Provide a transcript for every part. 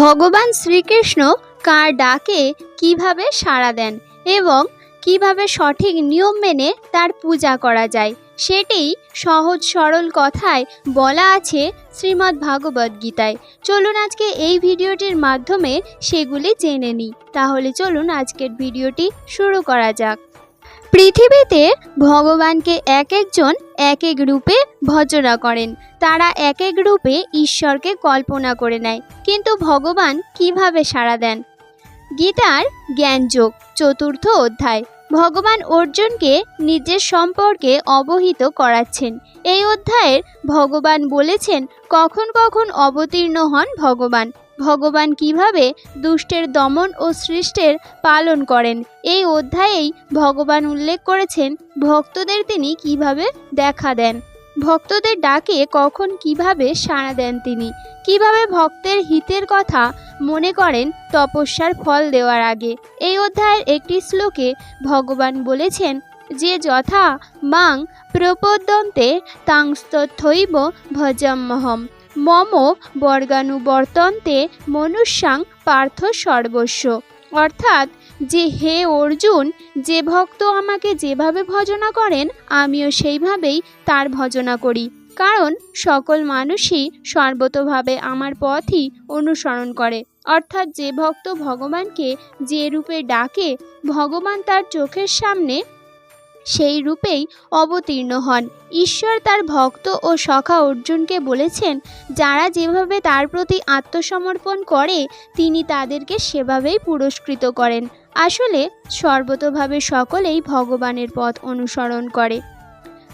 ভগবান শ্রীকৃষ্ণ কার ডাকে কীভাবে সাড়া দেন এবং কীভাবে সঠিক নিয়ম মেনে তার পূজা করা যায়, সেটি সহজ সরল কথায় বলা আছে শ্রীমদ্ ভাগবত গীতায়। চলুন আজকে এই ভিডিওটির মাধ্যমে সেগুলি জেনে নিই। তাহলে চলুন আজকের ভিডিওটি শুরু করা যাক। পৃথিবীতে ভগবানকে এক একজন এক এক রূপে ভজনা করেন। তারা এক এক রূপে ঈশ্বরকে কল্পনা করে নেয়। কিন্তু ভগবান কীভাবে সাড়া দেন? গীতার জ্ঞানযোগ, চতুর্থ অধ্যায়। ভগবান অর্জুনকে নিজের সম্পর্কে অবহিত করাচ্ছেন। এই অধ্যায়ের ভগবান বলেছেন, কখন কখন অবতীর্ণ হন ভগবান। ভগবান কীভাবে দুষ্টের দমন ও সৃষ্টের পালন করেন? এই অধ্যায়েই ভগবান উল্লেখ করেছেন, ভক্তদের তিনি কীভাবে দেখা দেন? ভক্তদের ডাকে কখন কীভাবে সাড়া দেন তিনি? কীভাবে ভক্তের হিতের কথা মনে করেন তপস্যার ফল দেওয়ার আগে? এই অধ্যায়ের একটি শ্লোকে ভগবান বলেছেন, যে যথা মাং প্রপদ্যন্তে তাংস্তথৈব ভজম্মহম। মম বর্গানুবর্তন্তে মনুষ্যাং পার্থ সর্বস্ব। অর্থাৎ, যে হে অর্জুন, যে ভক্ত আমাকে যেভাবে ভজনা করেন, আমিও সেইভাবেই তার ভজনা করি। কারণ, সকল মানুষই সর্বতভাবে আমার পথই অনুসরণ করে। অর্থাৎ, যে ভক্ত ভগবানকে যে রূপে ডাকে, ভগবান তার চোখের সামনে সেই রূপেই অবতীর্ণ হন। ঈশ্বর তার ভক্ত ও সখা অর্জুনকে বলেছেন, যারা যেভাবে তার প্রতি আত্মসমর্পণ করে, তিনি তাদেরকে সেভাবেই পুরস্কৃত করেন। আসলে সর্বতভাবে সকলেই ভগবানের পথ অনুসরণ করে।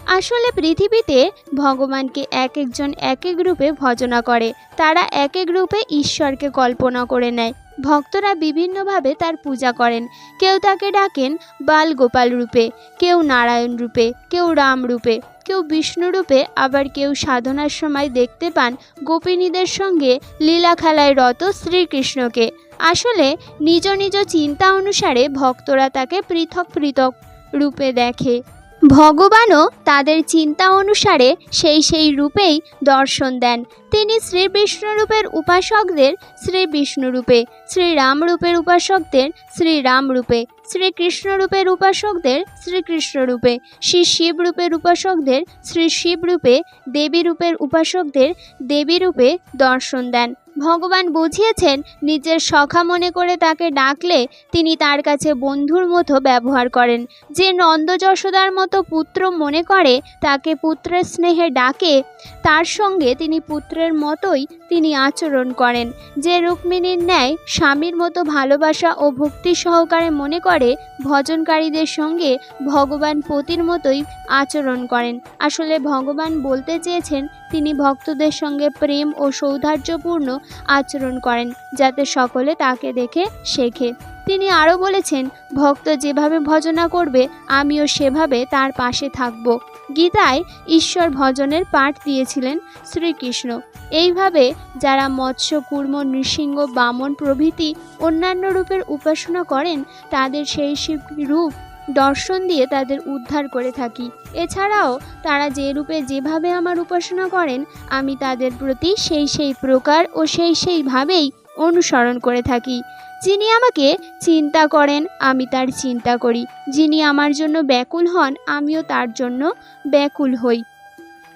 আসলে পৃথিবীতে ভগবানকে এক একজন এক এক রূপে ভজনা করে। তারা এক এক রূপে ঈশ্বরকে কল্পনা করে নেয়। ভক্তরা বিভিন্নভাবে তার পূজা করেন। কেউ তাকে ডাকেন বাল গোপাল রূপে, কেউ নারায়ণ রূপে, কেউ রাম রূপে, কেউ বিষ্ণু রূপে, আবার কেউ সাধনার সময় দেখতে পান গোপিনীদের সঙ্গে লীলা খেলায় রত শ্রীকৃষ্ণকে। আসলে নিজ নিজ চিন্তা অনুসারে ভক্তরা তাকে পৃথক পৃথক রূপে দেখে। ভগবানও তাদের চিন্তা অনুসারে সেই সেই রূপেই দর্শন দেন। তিনি শ্রী বিষ্ণুরূপের উপাসকদের শ্রী বিষ্ণুরূপে শ্রীরাম রূপের উপাসকদের শ্রীরাম রূপে শ্রীকৃষ্ণ রূপের উপাসকদের শ্রীকৃষ্ণ রূপে, শ্রী শিব রূপের উপাসকদের শ্রী শিব রূপে, দেবী রূপের উপাসকদের দেবী রূপে দর্শন দেন। ভগবান বুঝিয়েছেন, নিজের সখা মনে করে তাকে ডাকলে তিনি তার কাছে বন্ধুর মতো ব্যবহার করেন। যে নন্দ যশোদার মতো পুত্র মনে করে তাকে পুত্রের স্নেহে ডাকে, তার সঙ্গে তিনি পুত্রের মতোই তিনি আচরণ করেন। যে রুক্মিণীর ন্যায় স্বামীর মতো ভালোবাসা ও ভক্তি সহকারে মনে করে, ভজনকারীদের সঙ্গে ভগবান পতির মতোই আচরণ করেন। আসলে ভগবান বলতে চেয়েছেন, তিনি ভক্তদের সঙ্গে প্রেম ও সৌধার্যপূর্ণ আচরণ করেন, যাতে সকলে তাকে দেখে শেখে। তিনি আরও বলেছেন, ভক্ত যেভাবে ভজনা করবে, আমিও সেভাবে তার পাশে থাকব। গীতায় ঈশ্বর ভজনের পাঠ দিয়েছিলেন শ্রীকৃষ্ণ। এইভাবে যারা মৎস্য, কুর্ম, নৃসিংহ, বামন প্রভৃতি অন্যান্য রূপের উপাসনা করেন, তাদের সেই রূপ দর্শন দিয়ে তাদের উদ্ধার করে থাকি। এছাড়াও তারা যে রূপে যেভাবে আমার উপাসনা করেন, আমি তাদের প্রতি সেই সেই প্রকার ও সেই সেইভাবেই অনুসরণ করে থাকি। যিনি আমাকে চিন্তা করেন, আমি তার চিন্তা করি। যিনি আমার জন্য ব্যাকুল হন, আমিও তার জন্য ব্যাকুল হই।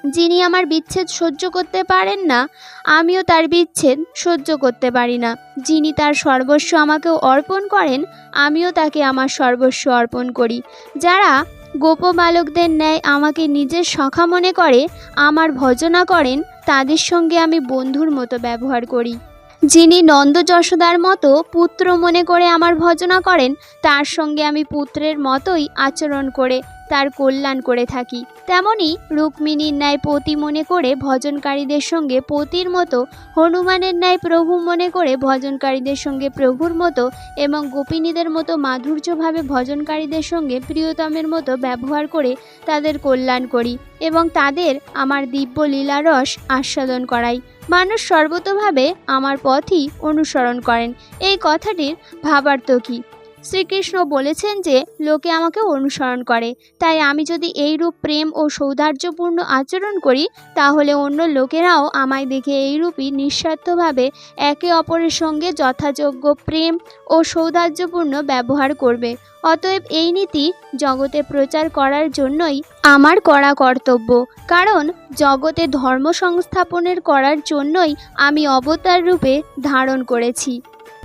যিনি আমার বিচ্ছেদ সহ্য করতে পারেন না, আমিও তার বিচ্ছেদ সহ্য করতে পারি না। যিনি তার সর্বস্ব আমাকেও অর্পণ করেন, আমিও তাকে আমার সর্বস্ব অর্পণ করি। যারা গোপবালকদের ন্যায় আমাকে নিজের সখা মনে করে, আমার ভজনা করেন, তাদের সঙ্গে আমি বন্ধুর মতো ব্যবহার করি। যিনি নন্দ যশোদার মতো পুত্র মনে করে আমার ভজনা করেন, তার সঙ্গে আমি পুত্রের মতোই আচরণ করে তার কল্যাণ করে থাকি। তেমনি রুক্মিণীর ন্যায় পতি মনে করে ভজনকারীদের সঙ্গে পতির মতো, হনুমানের ন্যায় প্রভু মনে করে ভজনকারীদের সঙ্গে প্রভুর মতো এবং গোপিনীদের মতো মাধুর্যভাবে ভজনকারীদের সঙ্গে প্রিয়তমের মতো ব্যবহার করে তাদের কল্যাণ করি এবং তাদের আমার দিব্য লীলারস আস্বাদন করাই। মানুষ সর্বতভাবে আমার পথই অনুসরণ করেন। এই কথাটির ভাবার্থ কী? শ্রীকৃষ্ণ বলেছেন যে, লোকে আমাকে অনুসরণ করে। তাই আমি যদি এইরূপ প্রেম ও সৌহার্দ্যপূর্ণ আচরণ করি, তাহলে অন্য লোকেরাও আমায় দেখে এইরূপই নিঃস্বার্থভাবে একে অপরের সঙ্গে যথাযোগ্য প্রেম ও সৌহার্দ্যপূর্ণ ব্যবহার করবে। অতএব এই নীতি জগতে প্রচার করার জন্যই আমার করা কর্তব্য। কারণ জগতে ধর্ম সংস্থাপনের করার জন্যই আমি অবতার রূপে ধারণ করেছি।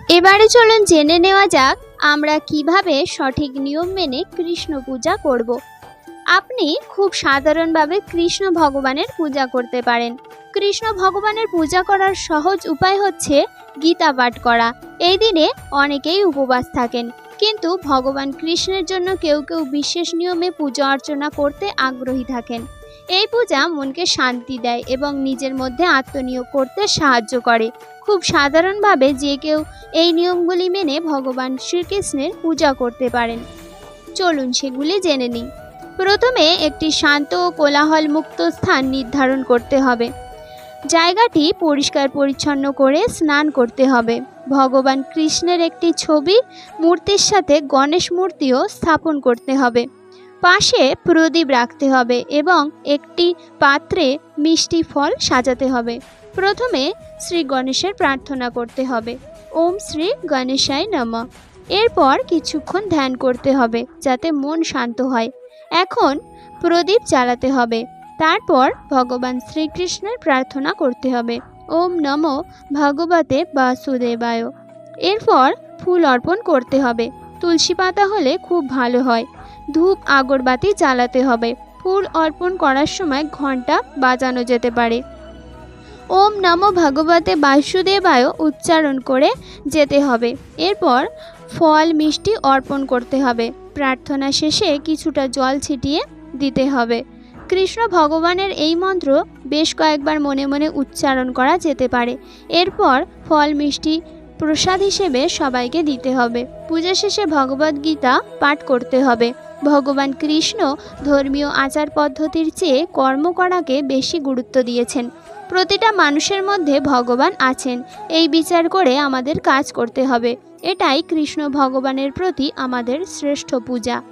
এবারে চলুন জেনে নেওয়া যাক আমরা কীভাবে সঠিক নিয়ম মেনে কৃষ্ণ পূজা করব? আপনি খুব সাধারণভাবে কৃষ্ণ ভগবানের পূজা করতে পারেন। কৃষ্ণ ভগবানের পূজা করার সহজ উপায় হচ্ছে গীতা পাঠ করা। এই দিনে অনেকেই উপবাস থাকেন। কিন্তু ভগবান কৃষ্ণের জন্য কেউ কেউ বিশেষ নিয়মে পূজা অর্চনা করতে আগ্রহী থাকেন। এই পূজা মনকে শান্তি দেয় এবং নিজের মধ্যে আত্মনিয়োগ করতে সাহায্য করে। খুব সাধারণভাবে যে কেউ এই নিয়মগুলি মেনে ভগবান শ্রীকৃষ্ণের পূজা করতে পারেন। চলুন সেগুলি জেনে নিই। প্রথমে একটি শান্ত ও কোলাহল মুক্ত স্থান নির্ধারণ করতে হবে। জায়গাটি পরিষ্কার পরিচ্ছন্ন করে স্নান করতে হবে। ভগবান কৃষ্ণের একটি ছবি, মূর্তির সাথে গণেশ মূর্তিও স্থাপন করতে হবে। পাশে প্রদীপ রাখতে হবে এবং একটি পাত্রে মিষ্টি ফল সাজাতে হবে। প্রথমে শ্রী গণেশের প্রার্থনা করতে হবে। ওম শ্রী গণেশায় নম। এরপর কিছুক্ষণ ধ্যান করতে হবে যাতে মন শান্ত হয়। এখন প্রদীপ জ্বালাতে হবে। তারপর ভগবান শ্রীকৃষ্ণের প্রার্থনা করতে হবে। ওম নম ভগবতে বাসুদেবায়। এরপর ফুল অর্পণ করতে হবে। তুলসী পাতা হলে খুব ভালো হয়। ধূপ আগরবাতি জ্বালাতে হবে। ফুল অর্পণ করার সময় ঘণ্টা বাজানো যেতে পারে। ওম নম ভগবতে বাসুদেবায় উচ্চারণ করে যেতে হবে। এরপর ফল, মিষ্টি অর্পণ করতে হবে। প্রার্থনা শেষে কিছুটা জল ছিটিয়ে দিতে হবে। কৃষ্ণ ভগবানের এই মন্ত্র বেশ কয়েকবার মনে মনে উচ্চারণ করা যেতে পারে। এরপর ফল, মিষ্টি প্রসাদ হিসেবে সবাইকে দিতে হবে। পূজা শেষে ভগবদ্গীতা পাঠ করতে হবে। ভগবান কৃষ্ণ ধর্মীয় আচার পদ্ধতির চেয়ে কর্ম করাকে বেশি গুরুত্ব দিয়েছেন। প্রতিটা মানুষের মধ্যে ভগবান আছেন। এই বিচার করে আমাদের কাজ করতে হবে। এটাই কৃষ্ণ ভগবানের প্রতি আমাদের শ্রেষ্ঠ পূজা।